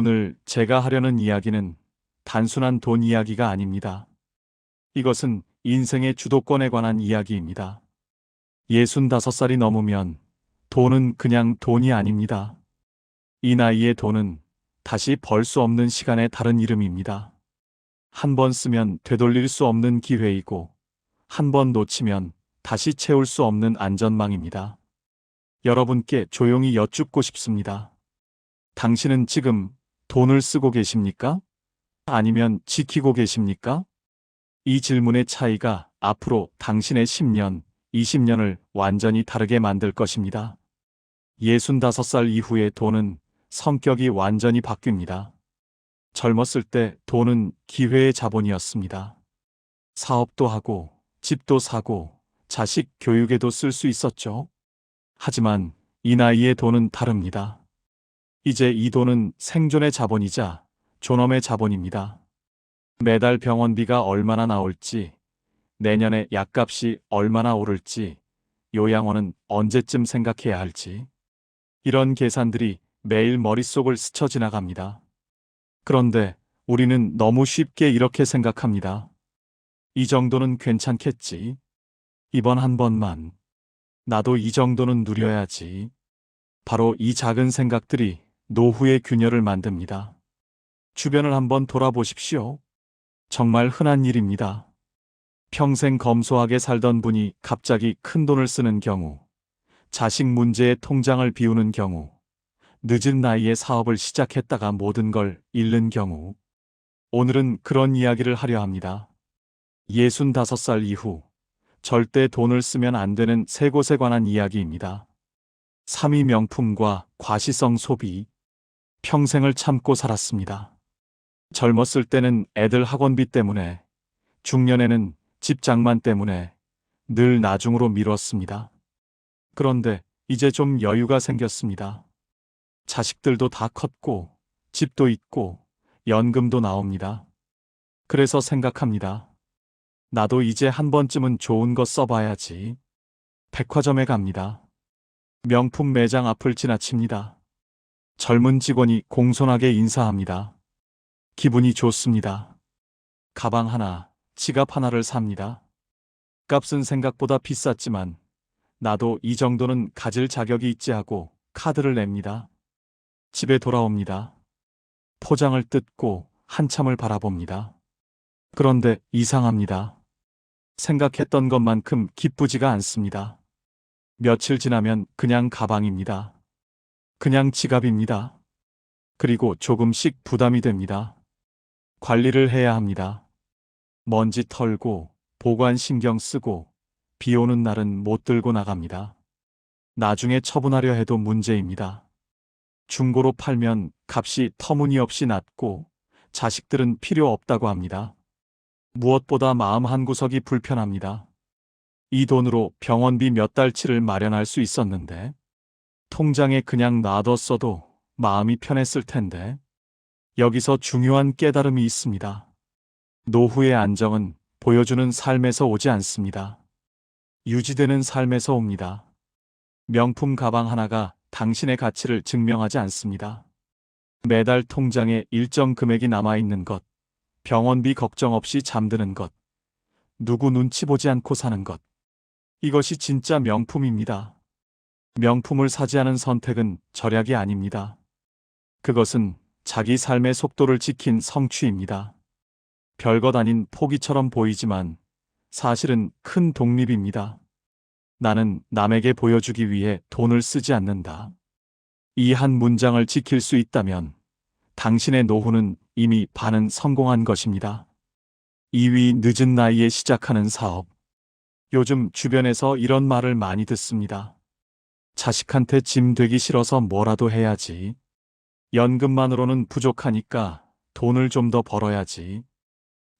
오늘 제가 하려는 이야기는 단순한 돈 이야기가 아닙니다. 이것은 인생의 주도권에 관한 이야기입니다. 65살이 넘으면 돈은 그냥 돈이 아닙니다. 이 나이의 돈은 다시 벌 수 없는 시간의 다른 이름입니다. 한 번 쓰면 되돌릴 수 없는 기회이고, 한 번 놓치면 다시 채울 수 없는 안전망입니다. 여러분께 조용히 여쭙고 싶습니다. 당신은 지금 돈을 쓰고 계십니까? 아니면 지키고 계십니까? 이 질문의 차이가 앞으로 당신의 10년, 20년을 완전히 다르게 만들 것입니다. 65살 이후의 돈은 성격이 완전히 바뀝니다. 젊었을 때 돈은 기회의 자본이었습니다. 사업도 하고, 집도 사고, 자식 교육에도 쓸 수 있었죠. 하지만 이 나이의 돈은 다릅니다. 이제 이 돈은 생존의 자본이자 존엄의 자본입니다. 매달 병원비가 얼마나 나올지, 내년에 약값이 얼마나 오를지, 요양원은 언제쯤 생각해야 할지, 이런 계산들이 매일 머릿속을 스쳐 지나갑니다. 그런데 우리는 너무 쉽게 이렇게 생각합니다. 이 정도는 괜찮겠지. 이번 한 번만. 나도 이 정도는 누려야지. 바로 이 작은 생각들이 노후의 균열을 만듭니다. 주변을 한번 돌아보십시오. 정말 흔한 일입니다. 평생 검소하게 살던 분이 갑자기 큰 돈을 쓰는 경우, 자식 문제에 통장을 비우는 경우, 늦은 나이에 사업을 시작했다가 모든 걸 잃는 경우, 오늘은 그런 이야기를 하려 합니다. 65살 이후, 절대 돈을 쓰면 안 되는 세 곳에 관한 이야기입니다. 3위 명품과 과시성 소비. 평생을 참고 살았습니다. 젊었을 때는 애들 학원비 때문에, 중년에는 집 장만 때문에 늘 나중으로 미뤘습니다. 그런데 이제 좀 여유가 생겼습니다. 자식들도 다 컸고, 집도 있고, 연금도 나옵니다. 그래서 생각합니다. 나도 이제 한 번쯤은 좋은 거 써봐야지. 백화점에 갑니다. 명품 매장 앞을 지나칩니다. 젊은 직원이 공손하게 인사합니다. 기분이 좋습니다. 가방 하나, 지갑 하나를 삽니다. 값은 생각보다 비쌌지만 나도 이 정도는 가질 자격이 있지 하고 카드를 냅니다. 집에 돌아옵니다. 포장을 뜯고 한참을 바라봅니다. 그런데 이상합니다. 생각했던 것만큼 기쁘지가 않습니다. 며칠 지나면 그냥 가방입니다. 그냥 지갑입니다. 그리고 조금씩 부담이 됩니다. 관리를 해야 합니다. 먼지 털고, 보관 신경 쓰고, 비 오는 날은 못 들고 나갑니다. 나중에 처분하려 해도 문제입니다. 중고로 팔면 값이 터무니없이 낮고, 자식들은 필요 없다고 합니다. 무엇보다 마음 한구석이 불편합니다. 이 돈으로 병원비 몇 달치를 마련할 수 있었는데, 통장에 그냥 놔뒀어도 마음이 편했을 텐데, 여기서 중요한 깨달음이 있습니다. 노후의 안정은 보여주는 삶에서 오지 않습니다. 유지되는 삶에서 옵니다. 명품 가방 하나가 당신의 가치를 증명하지 않습니다. 매달 통장에 일정 금액이 남아있는 것, 병원비 걱정 없이 잠드는 것, 누구 눈치 보지 않고 사는 것. 이것이 진짜 명품입니다. 명품을 사지 않은 선택은 절약이 아닙니다. 그것은 자기 삶의 속도를 지킨 성취입니다. 별것 아닌 포기처럼 보이지만 사실은 큰 독립입니다. 나는 남에게 보여주기 위해 돈을 쓰지 않는다. 이 한 문장을 지킬 수 있다면 당신의 노후는 이미 반은 성공한 것입니다. 2위 늦은 나이에 시작하는 사업. 요즘 주변에서 이런 말을 많이 듣습니다. 자식한테 짐 되기 싫어서 뭐라도 해야지. 연금만으로는 부족하니까 돈을 좀 더 벌어야지.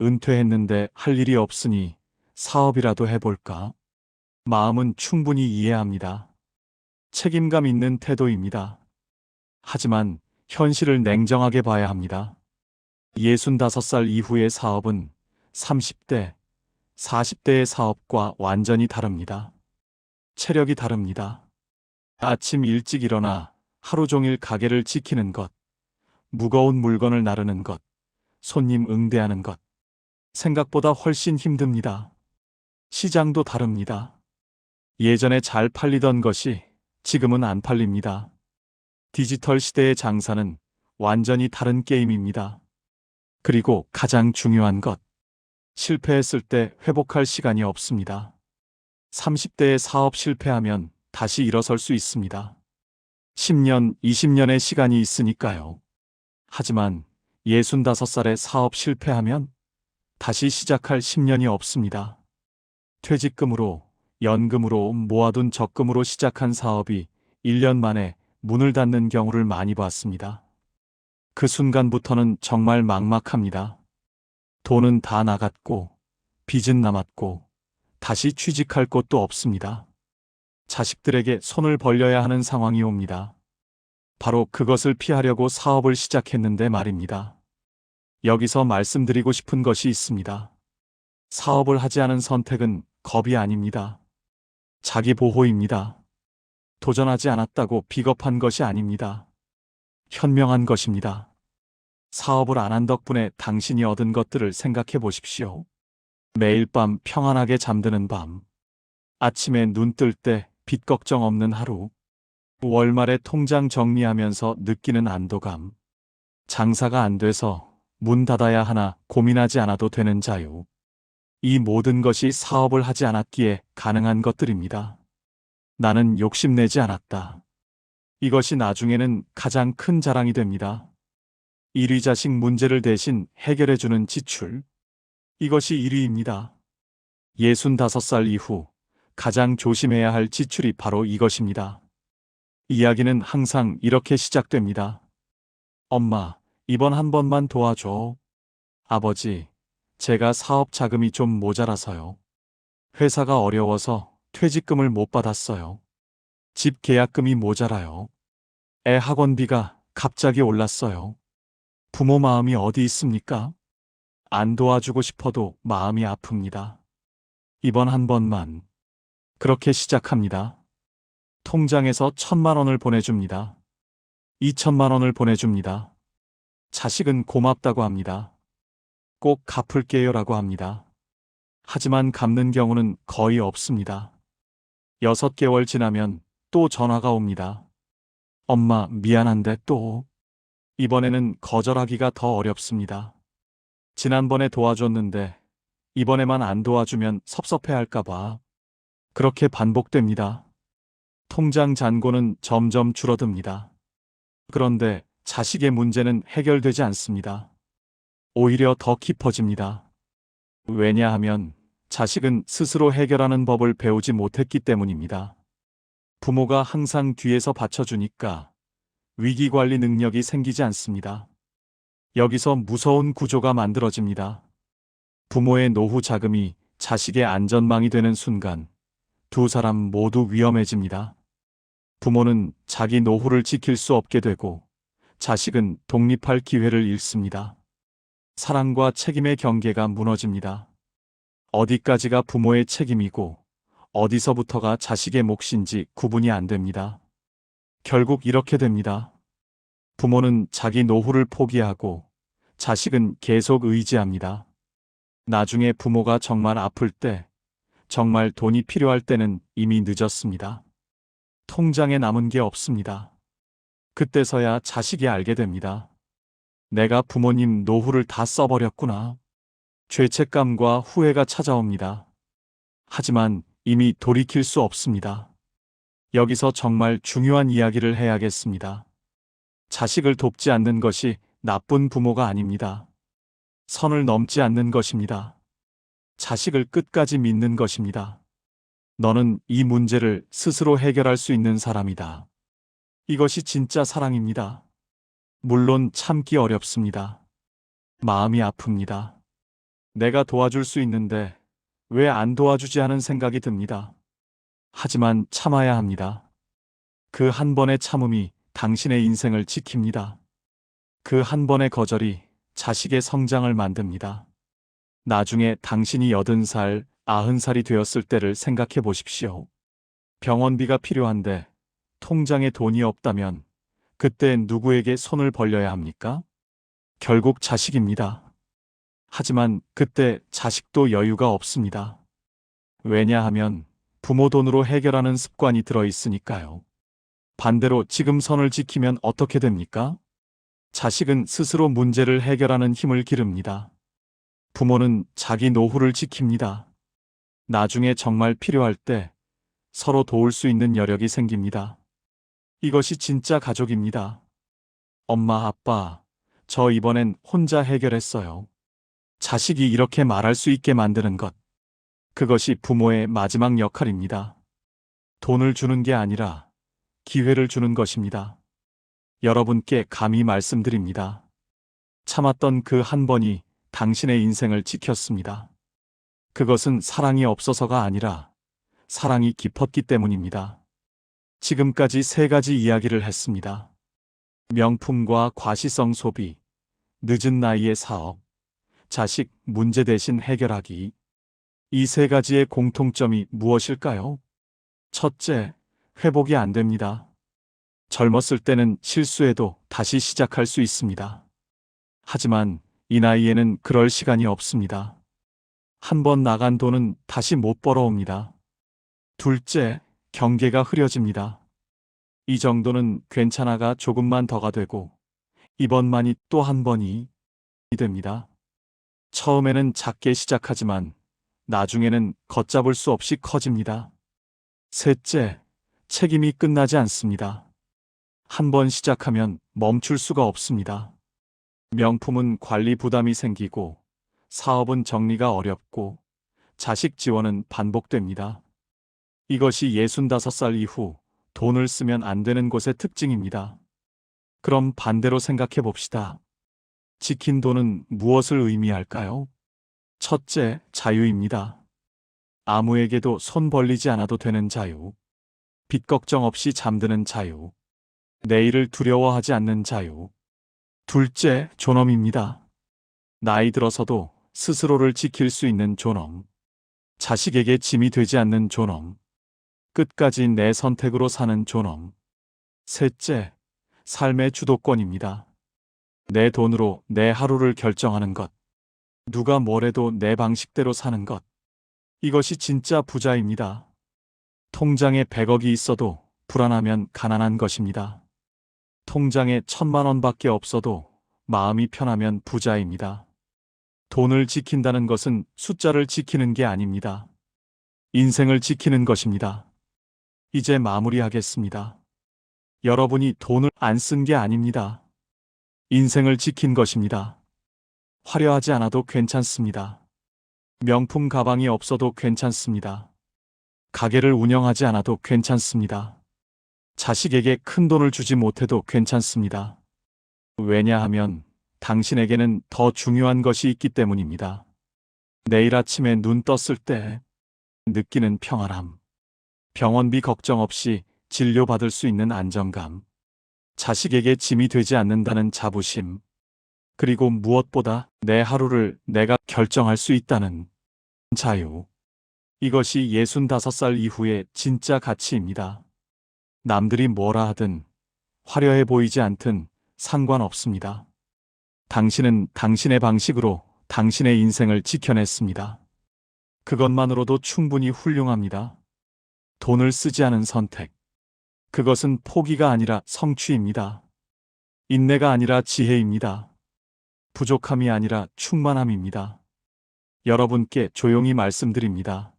은퇴했는데 할 일이 없으니 사업이라도 해볼까? 마음은 충분히 이해합니다. 책임감 있는 태도입니다. 하지만 현실을 냉정하게 봐야 합니다. 65살 이후의 사업은 30대, 40대의 사업과 완전히 다릅니다. 체력이 다릅니다. 아침 일찍 일어나 하루 종일 가게를 지키는 것, 무거운 물건을 나르는 것, 손님 응대하는 것. 생각보다 훨씬 힘듭니다. 시장도 다릅니다. 예전에 잘 팔리던 것이 지금은 안 팔립니다. 디지털 시대의 장사는 완전히 다른 게임입니다. 그리고 가장 중요한 것. 실패했을 때 회복할 시간이 없습니다. 30대에 사업 실패하면 다시 일어설 수 있습니다. 10년, 20년의 시간이 있으니까요. 하지만 65살에 사업 실패하면 다시 시작할 10년이 없습니다. 퇴직금으로, 연금으로 모아둔 적금으로 시작한 사업이 1년 만에 문을 닫는 경우를 많이 봤습니다. 그 순간부터는 정말 막막합니다. 돈은 다 나갔고, 빚은 남았고, 다시 취직할 곳도 없습니다. 자식들에게 손을 벌려야 하는 상황이 옵니다. 바로 그것을 피하려고 사업을 시작했는데 말입니다. 여기서 말씀드리고 싶은 것이 있습니다. 사업을 하지 않은 선택은 겁이 아닙니다. 자기 보호입니다. 도전하지 않았다고 비겁한 것이 아닙니다. 현명한 것입니다. 사업을 안 한 덕분에 당신이 얻은 것들을 생각해 보십시오. 매일 밤 평안하게 잠드는 밤. 아침에 눈 뜰 때 빚 걱정 없는 하루. 월말에 통장 정리하면서 느끼는 안도감. 장사가 안 돼서 문 닫아야 하나 고민하지 않아도 되는 자유. 이 모든 것이 사업을 하지 않았기에 가능한 것들입니다. 나는 욕심내지 않았다. 이것이 나중에는 가장 큰 자랑이 됩니다. 일위자식 문제를 대신 해결해주는 지출. 이것이 1위입니다. 65살 이후 가장 조심해야 할 지출이 바로 이것입니다. 이야기는 항상 이렇게 시작됩니다. 엄마, 이번 한 번만 도와줘. 아버지, 제가 사업 자금이 좀 모자라서요. 회사가 어려워서 퇴직금을 못 받았어요. 집 계약금이 모자라요. 애 학원비가 갑자기 올랐어요. 부모 마음이 어디 있습니까? 안 도와주고 싶어도 마음이 아픕니다. 이번 한 번만. 그렇게 시작합니다. 통장에서 천만 원을 보내줍니다. 이천만 원을 보내줍니다. 자식은 고맙다고 합니다. 꼭 갚을게요 라고 합니다. 하지만 갚는 경우는 거의 없습니다. 여섯 개월 지나면 또 전화가 옵니다. 엄마, 미안한데 또. 이번에는 거절하기가 더 어렵습니다. 지난번에 도와줬는데 이번에만 안 도와주면 섭섭해 할까봐. 그렇게 반복됩니다. 통장 잔고는 점점 줄어듭니다. 그런데 자식의 문제는 해결되지 않습니다. 오히려 더 깊어집니다. 왜냐하면 자식은 스스로 해결하는 법을 배우지 못했기 때문입니다. 부모가 항상 뒤에서 받쳐주니까 위기 관리 능력이 생기지 않습니다. 여기서 무서운 구조가 만들어집니다. 부모의 노후 자금이 자식의 안전망이 되는 순간 두 사람 모두 위험해집니다. 부모는 자기 노후를 지킬 수 없게 되고 자식은 독립할 기회를 잃습니다. 사랑과 책임의 경계가 무너집니다. 어디까지가 부모의 책임이고 어디서부터가 자식의 몫인지 구분이 안 됩니다. 결국 이렇게 됩니다. 부모는 자기 노후를 포기하고 자식은 계속 의지합니다. 나중에 부모가 정말 아플 때, 정말 돈이 필요할 때는 이미 늦었습니다. 통장에 남은 게 없습니다. 그때서야 자식이 알게 됩니다. 내가 부모님 노후를 다 써버렸구나. 죄책감과 후회가 찾아옵니다. 하지만 이미 돌이킬 수 없습니다. 여기서 정말 중요한 이야기를 해야겠습니다. 자식을 돕지 않는 것이 나쁜 부모가 아닙니다. 선을 넘지 않는 것입니다. 자식을 끝까지 믿는 것입니다. 너는 이 문제를 스스로 해결할 수 있는 사람이다. 이것이 진짜 사랑입니다. 물론 참기 어렵습니다. 마음이 아픕니다. 내가 도와줄 수 있는데 왜 안 도와주지 하는 생각이 듭니다. 하지만 참아야 합니다. 그 한 번의 참음이 당신의 인생을 지킵니다. 그 한 번의 거절이 자식의 성장을 만듭니다. 나중에 당신이 80살, 90살이 되었을 때를 생각해 보십시오. 병원비가 필요한데 통장에 돈이 없다면 그때 누구에게 손을 벌려야 합니까? 결국 자식입니다. 하지만 그때 자식도 여유가 없습니다. 왜냐하면 부모 돈으로 해결하는 습관이 들어 있으니까요. 반대로 지금 선을 지키면 어떻게 됩니까? 자식은 스스로 문제를 해결하는 힘을 기릅니다. 부모는 자기 노후를 지킵니다. 나중에 정말 필요할 때 서로 도울 수 있는 여력이 생깁니다. 이것이 진짜 가족입니다. 엄마, 아빠, 저 이번엔 혼자 해결했어요. 자식이 이렇게 말할 수 있게 만드는 것. 그것이 부모의 마지막 역할입니다. 돈을 주는 게 아니라 기회를 주는 것입니다. 여러분께 감히 말씀드립니다. 참았던 그 한 번이 당신의 인생을 지켰습니다. 그것은 사랑이 없어서가 아니라 사랑이 깊었기 때문입니다. 지금까지 세 가지 이야기를 했습니다. 명품과 과시성 소비, 늦은 나이의 사업, 자식 문제 대신 해결하기. 이 세 가지의 공통점이 무엇일까요? 첫째, 회복이 안 됩니다. 젊었을 때는 실수해도 다시 시작할 수 있습니다. 하지만 이 나이에는 그럴 시간이 없습니다. 한 번 나간 돈은 다시 못 벌어옵니다. 둘째, 경계가 흐려집니다. 이 정도는 괜찮아가 조금만 더가 되고, 이번만이 또 한 번이 됩니다. 처음에는 작게 시작하지만, 나중에는 걷잡을 수 없이 커집니다. 셋째, 책임이 끝나지 않습니다. 한 번 시작하면 멈출 수가 없습니다. 명품은 관리 부담이 생기고, 사업은 정리가 어렵고, 자식 지원은 반복됩니다. 이것이 65살 이후 돈을 쓰면 안 되는 곳의 특징입니다. 그럼 반대로 생각해 봅시다. 지킨 돈은 무엇을 의미할까요? 첫째, 자유입니다. 아무에게도 손 벌리지 않아도 되는 자유. 빚 걱정 없이 잠드는 자유. 내일을 두려워하지 않는 자유. 둘째, 존엄입니다. 나이 들어서도 스스로를 지킬 수 있는 존엄. 자식에게 짐이 되지 않는 존엄. 끝까지 내 선택으로 사는 존엄. 셋째, 삶의 주도권입니다. 내 돈으로 내 하루를 결정하는 것. 누가 뭐래도 내 방식대로 사는 것. 이것이 진짜 부자입니다. 통장에 100억이 있어도 불안하면 가난한 것입니다. 통장에 천만 원밖에 없어도 마음이 편하면 부자입니다. 돈을 지킨다는 것은 숫자를 지키는 게 아닙니다. 인생을 지키는 것입니다. 이제 마무리하겠습니다. 여러분이 돈을 안 쓴 게 아닙니다. 인생을 지킨 것입니다. 화려하지 않아도 괜찮습니다. 명품 가방이 없어도 괜찮습니다. 가게를 운영하지 않아도 괜찮습니다. 자식에게 큰 돈을 주지 못해도 괜찮습니다. 왜냐하면 당신에게는 더 중요한 것이 있기 때문입니다. 내일 아침에 눈 떴을 때 느끼는 평안함. 병원비 걱정 없이 진료받을 수 있는 안정감. 자식에게 짐이 되지 않는다는 자부심. 그리고 무엇보다 내 하루를 내가 결정할 수 있다는 자유. 이것이 65살 이후의 진짜 가치입니다. 남들이 뭐라 하든 화려해 보이지 않든 상관없습니다. 당신은 당신의 방식으로 당신의 인생을 지켜냈습니다. 그것만으로도 충분히 훌륭합니다. 돈을 쓰지 않은 선택. 그것은 포기가 아니라 성취입니다. 인내가 아니라 지혜입니다. 부족함이 아니라 충만함입니다. 여러분께 조용히 말씀드립니다.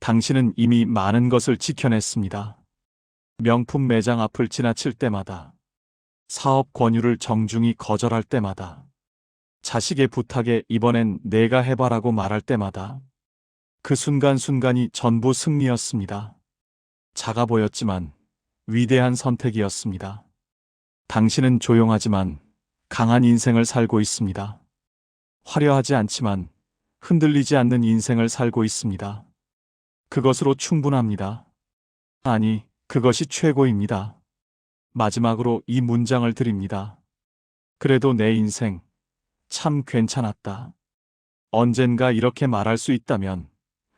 당신은 이미 많은 것을 지켜냈습니다. 명품 매장 앞을 지나칠 때마다, 사업 권유를 정중히 거절할 때마다, 자식의 부탁에 이번엔 내가 해봐라고 말할 때마다, 그 순간순간이 전부 승리였습니다. 작아 보였지만 위대한 선택이었습니다. 당신은 조용하지만 강한 인생을 살고 있습니다. 화려하지 않지만 흔들리지 않는 인생을 살고 있습니다. 그것으로 충분합니다. 아니, 그것이 최고입니다. 마지막으로 이 문장을 드립니다. 그래도 내 인생 참 괜찮았다. 언젠가 이렇게 말할 수 있다면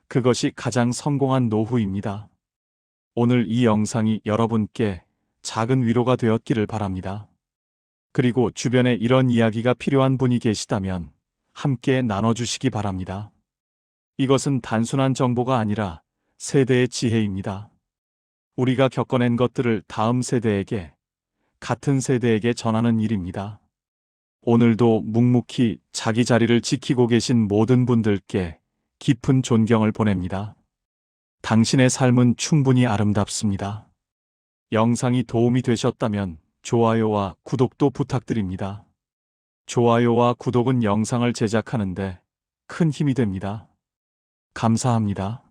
그것이 가장 성공한 노후입니다. 오늘 이 영상이 여러분께 작은 위로가 되었기를 바랍니다. 그리고 주변에 이런 이야기가 필요한 분이 계시다면 함께 나눠주시기 바랍니다. 이것은 단순한 정보가 아니라 세대의 지혜입니다. 우리가 겪어낸 것들을 다음 세대에게, 같은 세대에게 전하는 일입니다. 오늘도 묵묵히 자기 자리를 지키고 계신 모든 분들께 깊은 존경을 보냅니다. 당신의 삶은 충분히 아름답습니다. 영상이 도움이 되셨다면 좋아요와 구독도 부탁드립니다. 좋아요와 구독은 영상을 제작하는데 큰 힘이 됩니다. 감사합니다.